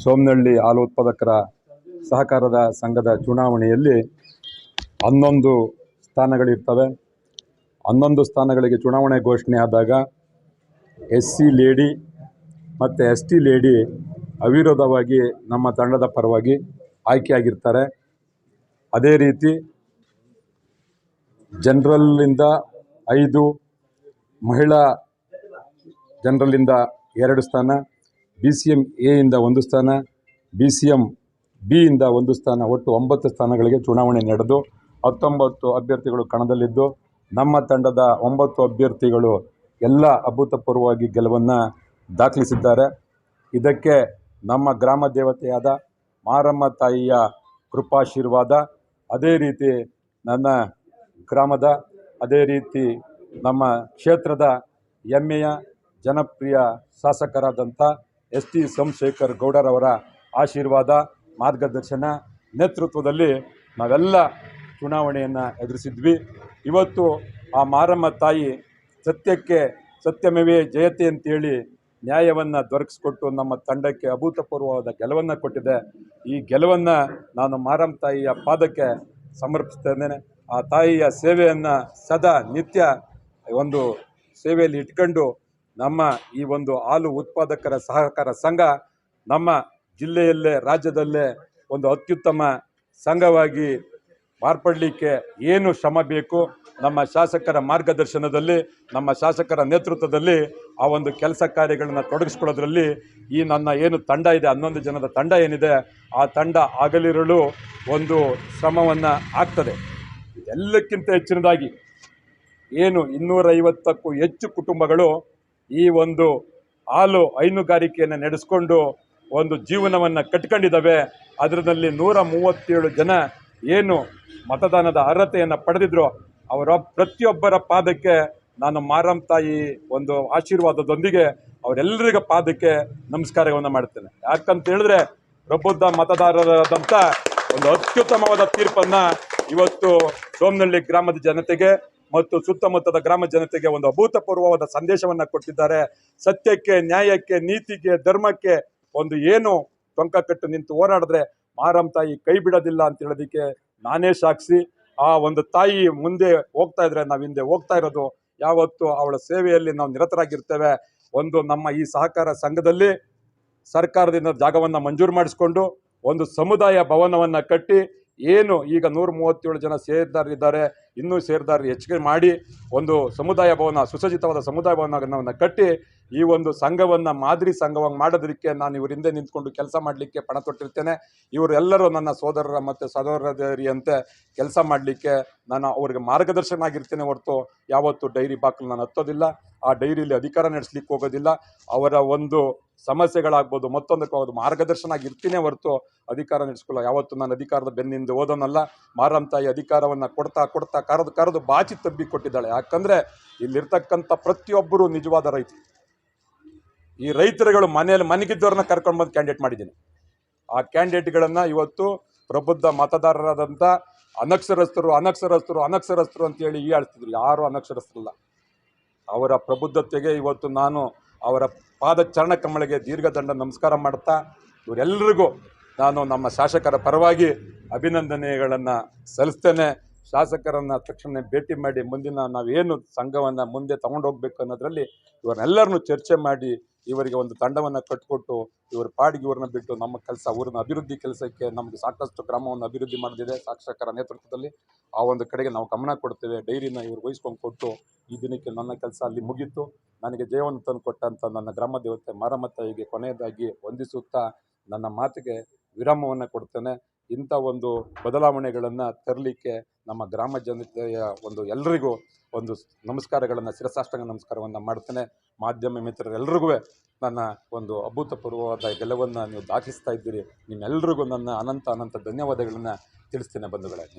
ಸೋಮನಹಳ್ಳಿ ಹಾಲು ಉತ್ಪಾದಕರ ಸಹಕಾರದ ಸಂಘದ ಚುನಾವಣೆಯಲ್ಲಿ ಹನ್ನೊಂದು ಸ್ಥಾನಗಳಿರ್ತವೆ. ಹನ್ನೊಂದು ಸ್ಥಾನಗಳಿಗೆ ಚುನಾವಣೆ ಘೋಷಣೆ ಆದಾಗ ಎಸ್ ಸಿ ಲೇಡಿ ಮತ್ತು ಎಸ್ ಟಿ ಲೇಡಿ ಅವಿರೋಧವಾಗಿ ನಮ್ಮ ತಂಡದ ಪರವಾಗಿ ಆಯ್ಕೆಯಾಗಿರ್ತಾರೆ. ಅದೇ ರೀತಿ ಜನರಲ್ಲಿಂದ ಐದು, ಮಹಿಳಾ ಜನರಲ್ಲಿಂದ ಎರಡು ಸ್ಥಾನ ಬಿ ಸಿ ಎಂ ಎಯಿಂದ ಒಂದು ಸ್ಥಾನ ಬಿ ಸಿ ಎಂ ಬಿಯಿಂದ ಒಂದು ಸ್ಥಾನ, ಒಟ್ಟು ಒಂಬತ್ತು ಸ್ಥಾನಗಳಿಗೆ ಚುನಾವಣೆ ನಡೆದು ಹತ್ತೊಂಬತ್ತು ಅಭ್ಯರ್ಥಿಗಳು ಕಣದಲ್ಲಿದ್ದು, ನಮ್ಮ ತಂಡದ ಒಂಬತ್ತು ಅಭ್ಯರ್ಥಿಗಳು ಎಲ್ಲ ಅಭೂತಪೂರ್ವವಾಗಿ ಗೆಲುವನ್ನು ದಾಖಲಿಸಿದ್ದಾರೆ. ಇದಕ್ಕೆ ನಮ್ಮ ಗ್ರಾಮ ದೇವತೆಯಾದ ಮಾರಮ್ಮ ತಾಯಿಯ ಕೃಪಾಶೀರ್ವಾದ, ಅದೇ ರೀತಿ ನನ್ನ ಗ್ರಾಮದ, ಅದೇ ರೀತಿ ನಮ್ಮ ಕ್ಷೇತ್ರದ ಹೆಮ್ಮೆಯ ಜನಪ್ರಿಯ ಶಾಸಕರಾದಂಥ ಎಸ್ ಟಿ ಸೋಮಶೇಖರ್ ಗೌಡರವರ ಆಶೀರ್ವಾದ, ಮಾರ್ಗದರ್ಶನ, ನೇತೃತ್ವದಲ್ಲಿ ನಾವೆಲ್ಲ ಚುನಾವಣೆಯನ್ನು ಎದುರಿಸಿದ್ವಿ. ಇವತ್ತು ಆ ಮಾರಮ್ಮ ತಾಯಿ ಸತ್ಯಕ್ಕೆ ಸತ್ಯಮೇವೇ ಜಯತೆ ಅಂತೇಳಿ ನ್ಯಾಯವನ್ನು ದೊರಕಿಸ್ಕೊಟ್ಟು ನಮ್ಮ ತಂಡಕ್ಕೆ ಅಭೂತಪೂರ್ವವಾದ ಗೆಲುವನ್ನು ಕೊಟ್ಟಿದೆ. ಈ ಗೆಲುವನ್ನು ನಾನು ಮಾರಮ್ಮ ತಾಯಿಯ ಪಾದಕ್ಕೆ ಸಮರ್ಪಿಸ್ತೇನೆ. ಆ ತಾಯಿಯ ಸೇವೆಯನ್ನು ಸದಾ ನಿತ್ಯ ಒಂದು ಸೇವೆಯಲ್ಲಿ ಇಟ್ಕೊಂಡು ನಮ್ಮ ಈ ಒಂದು ಹಾಲು ಉತ್ಪಾದಕರ ಸಹಕಾರ ಸಂಘ ನಮ್ಮ ಜಿಲ್ಲೆಯಲ್ಲೇ, ರಾಜ್ಯದಲ್ಲೇ ಒಂದು ಅತ್ಯುತ್ತಮ ಸಂಘವಾಗಿ ಮಾರ್ಪಡಲಿಕ್ಕೆ ಏನು ಶ್ರಮ ಬೇಕು, ನಮ್ಮ ಶಾಸಕರ ಮಾರ್ಗದರ್ಶನದಲ್ಲಿ, ನಮ್ಮ ಶಾಸಕರ ನೇತೃತ್ವದಲ್ಲಿ ಆ ಒಂದು ಕೆಲಸ ಕಾರ್ಯಗಳನ್ನು ತೊಡಗಿಸ್ಕೊಳ್ಳೋದ್ರಲ್ಲಿ ಈ ನನ್ನ ಏನು ತಂಡ ಇದೆ, ಹನ್ನೊಂದು ಜನದ ತಂಡ ಏನಿದೆ, ಆ ತಂಡ ಆಗಲಿರಲು ಒಂದು ಶ್ರಮವನ್ನು ಆಗ್ತದೆ. ಎಲ್ಲಕ್ಕಿಂತ ಹೆಚ್ಚಿನದಾಗಿ ಏನು ಇನ್ನೂರೈವತ್ತಕ್ಕೂ ಹೆಚ್ಚು ಕುಟುಂಬಗಳು ಈ ಒಂದು ಹಾಲು ಹೈನುಗಾರಿಕೆಯನ್ನು ನಡೆಸ್ಕೊಂಡು ಒಂದು ಜೀವನವನ್ನು ಕಟ್ಕೊಂಡಿದ್ದಾವೆ. ಅದರಲ್ಲಿ ನೂರ ಮೂವತ್ತೇಳು ಜನ ಏನು ಮತದಾನದ ಅರ್ಹತೆಯನ್ನು ಪಡೆದಿದ್ರು ಅವರ ಪ್ರತಿಯೊಬ್ಬರ ಪಾದಕ್ಕೆ ನಾನು ಮಾರಮ್ಮ ತಾಯಿ ಒಂದು ಆಶೀರ್ವಾದದೊಂದಿಗೆ ಅವರೆಲ್ಲರಿಗ ಪಾದಕ್ಕೆ ನಮಸ್ಕಾರವನ್ನು ಮಾಡ್ತೇನೆ. ಯಾಕಂತ ಹೇಳಿದ್ರೆ ಪ್ರಬುದ್ಧ ಮತದಾರರಾದಂಥ ಒಂದು ಅತ್ಯುತ್ತಮವಾದ ತೀರ್ಪನ್ನು ಇವತ್ತು ಸೋಮನಹಳ್ಳಿ ಗ್ರಾಮದ ಜನತೆಗೆ ಮತ್ತು ಸುತ್ತಮುತ್ತದ ಗ್ರಾಮ ಜನತೆಗೆ ಒಂದು ಅಭೂತಪೂರ್ವವಾದ ಸಂದೇಶವನ್ನು ಕೊಟ್ಟಿದ್ದಾರೆ. ಸತ್ಯಕ್ಕೆ, ನ್ಯಾಯಕ್ಕೆ, ನೀತಿಗೆ, ಧರ್ಮಕ್ಕೆ ಒಂದು ಏನು ಟೊಂಕ ಕಟ್ಟು ನಿಂತು ಹೋರಾಡಿದ್ರೆ ಮಾರಮ್ಮ ತಾಯಿ ಕೈ ಬಿಡೋದಿಲ್ಲ ಅಂತ ಹೇಳೋದಕ್ಕೆ ನಾನೇ ಸಾಕ್ಷಿ. ಆ ಒಂದು ತಾಯಿ ಮುಂದೆ ಹೋಗ್ತಾ ಇದ್ರೆ ನಾವು ಹಿಂದೆ ಹೋಗ್ತಾ ಇರೋದು. ಯಾವತ್ತು ಅವಳ ಸೇವೆಯಲ್ಲಿ ನಾವು ನಿರತರಾಗಿರ್ತೇವೆ. ಒಂದು ನಮ್ಮ ಈ ಸಹಕಾರ ಸಂಘದಲ್ಲಿ ಸರ್ಕಾರದಿಂದ ಜಾಗವನ್ನು ಮಂಜೂರು ಮಾಡಿಸ್ಕೊಂಡು ಒಂದು ಸಮುದಾಯ ಭವನವನ್ನು ಕಟ್ಟಿ ಏನು ಈಗ ನೂರ ಮೂವತ್ತೇಳು ಜನ ಸೇರಿದಾರಿದ್ದಾರೆ, ಇನ್ನೂ ಸೇರಿದಾರ ಹೆಚ್ಚಿಗೆ ಮಾಡಿ ಒಂದು ಸಮುದಾಯ ಭವನ, ಸುಸಜ್ಜಿತವಾದ ಸಮುದಾಯ ಭವನವನ್ನು ಕಟ್ಟಿ ಈ ಒಂದು ಸಂಘವನ್ನು ಮಾದರಿ ಸಂಘವಾಗಿ ಮಾಡೋದಕ್ಕೆ ನಾನು ಇವ್ರ ಹಿಂದೆ ನಿಂತ್ಕೊಂಡು ಕೆಲಸ ಮಾಡಲಿಕ್ಕೆ ಪಣ ತೊಟ್ಟಿರ್ತೇನೆ. ಇವರೆಲ್ಲರೂ ನನ್ನ ಸೋದರರ ಮತ್ತು ಸಹೋದರಿಯಂತೆ ಕೆಲಸ ಮಾಡಲಿಕ್ಕೆ ನಾನು ಅವ್ರಿಗೆ ಮಾರ್ಗದರ್ಶನ ಆಗಿರ್ತೇನೆ ಹೊರತು ಯಾವತ್ತೂ ಡೈರಿ ಬಾಕಲು ನಾನು ಹತ್ತೋದಿಲ್ಲ. ಆ ಡೈರಿಲಿ ಅಧಿಕಾರ ನಡೆಸಲಿಕ್ಕೆ ಹೋಗೋದಿಲ್ಲ. ಅವರ ಒಂದು ಸಮಸ್ಯೆಗಳಾಗ್ಬೋದು ಮತ್ತೊಂದಕ್ಕಾಗೋದು ಮಾರ್ಗದರ್ಶನ ಆಗಿರ್ತೀನಿ ಹೊರತು ಅಧಿಕಾರ ನಡೆಸ್ಕೊಳ್ಳೋ. ಯಾವತ್ತು ನಾನು ಅಧಿಕಾರದ ಬೆನ್ನಿಂದ ಓದೋನಲ್ಲ ಮಾರಮ್ಮ ತಾಯಿ ಅಧಿಕಾರವನ್ನು ಕೊಡ್ತಾ ಕೊಡ್ತಾ ಕರೆದು ಕರೆದು ಬಾಚಿ ತಬ್ಬಿ ಕೊಟ್ಟಿದ್ದಾಳೆ. ಯಾಕಂದರೆ ಇಲ್ಲಿರ್ತಕ್ಕಂಥ ಪ್ರತಿಯೊಬ್ಬರು ನಿಜವಾದ ರೈತರು. ಈ ರೈತರುಗಳು ಮನೆಯಲ್ಲಿ ಮನೆಗಿದ್ದವ್ರನ್ನ ಕರ್ಕೊಂಡು ಬಂದು ಕ್ಯಾಂಡಿಡೇಟ್ ಮಾಡಿದ್ದೀನಿ. ಆ ಕ್ಯಾಂಡಿಡೇಟ್ಗಳನ್ನು ಇವತ್ತು ಪ್ರಬುದ್ಧ ಮತದಾರರಾದಂಥ ಅನಕ್ಷರಸ್ಥರು ಅನಕ್ಷರಸ್ಥರು ಅನಕ್ಷರಸ್ಥರು ಅಂತೇಳಿ ಈ ಆಡ್ತಿದ್ರು ಯಾರು ಅನಕ್ಷರಸ್ಥರಲ್ಲ. ಅವರ ಪ್ರಬುದ್ಧತೆಗೆ ಇವತ್ತು ನಾನು ಅವರ ಪಾದ ಚರಣ ಕಮಳಿಗೆ ದೀರ್ಘದಂಡ ನಮಸ್ಕಾರ ಮಾಡ್ತಾ ಇವರೆಲ್ಲರಿಗೂ ನಾನು ನಮ್ಮ ಶಾಸಕರ ಪರವಾಗಿ ಅಭಿನಂದನೆಗಳನ್ನು ಸಲ್ಲಿಸ್ತೇನೆ. ಶಾಸಕರನ್ನು ತಕ್ಷಣ ಭೇಟಿ ಮಾಡಿ ಮುಂದಿನ ನಾವೇನು ಸಂಘವನ್ನು ಮುಂದೆ ತಗೊಂಡು ಹೋಗ್ಬೇಕು ಅನ್ನೋದರಲ್ಲಿ ಇವರನ್ನೆಲ್ಲರನ್ನು ಚರ್ಚೆ ಮಾಡಿ ಇವರಿಗೆ ಒಂದು ತಂಡವನ್ನು ಕಟ್ಟಿಕೊಟ್ಟು ಇವ್ರ ಪಾಡಿಗೆ ಇವ್ರನ್ನ ಬಿಟ್ಟು ನಮ್ಮ ಕೆಲಸ ಊರಿನ ಅಭಿವೃದ್ಧಿ ಕೆಲಸಕ್ಕೆ ನಮಗೆ ಸಾಕಷ್ಟು ಗ್ರಾಮವನ್ನು ಅಭಿವೃದ್ಧಿ ಮಾಡಿದೆ ಸಾಕ್ಷಕರ ನೇತೃತ್ವದಲ್ಲಿ ಆ ಒಂದು ಕಡೆಗೆ ನಾವು ಗಮನ ಕೊಡ್ತೇವೆ. ಡೈರಿನ ಇವರು ವಹಿಸ್ಕೊಂಡು ಕೊಟ್ಟು ಈ ದಿನಕ್ಕೆ ನನ್ನ ಕೆಲಸ ಅಲ್ಲಿ ಮುಗೀತು. ನನಗೆ ಜಯವನ್ನು ತಂದು ಕೊಟ್ಟಂಥ ನನ್ನ ಗ್ರಾಮ ದೇವತೆ ಮಾರಮ್ಮ ತಾಯಿಗೆ ಕೊನೆಯದಾಗಿ ವಂದಿಸುತ್ತಾ ನನ್ನ ಮಾತಿಗೆ ವಿರಾಮವನ್ನು ಕೊಡ್ತೇನೆ. ಇಂಥ ಒಂದು ಬದಲಾವಣೆಗಳನ್ನು ತರಲಿಕ್ಕೆ ನಮ್ಮ ಗ್ರಾಮ ಜನತೆಯ ಒಂದು ಎಲ್ರಿಗೂ ಒಂದು ನಮಸ್ಕಾರಗಳನ್ನು, ಶಿರಸಾಷ್ಟಾಂಗ ನಮಸ್ಕಾರವನ್ನು ಮಾಡ್ತೇನೆ. ಮಾಧ್ಯಮ ಮಿತ್ರರೆಲ್ರಿಗೂ ನನ್ನ ಒಂದು ಅಭೂತಪೂರ್ವವಾದ ಗೆಲುವನ್ನು ನೀವು ದಾಖಲಿಸ್ತಾ ಇದ್ದೀರಿ. ನಿಮ್ಮೆಲ್ಲರಿಗೂ ನನ್ನ ಅನಂತ ಅನಂತ ಧನ್ಯವಾದಗಳನ್ನು ತಿಳಿಸ್ತೇನೆ ಬಂಧುಗಳೇ.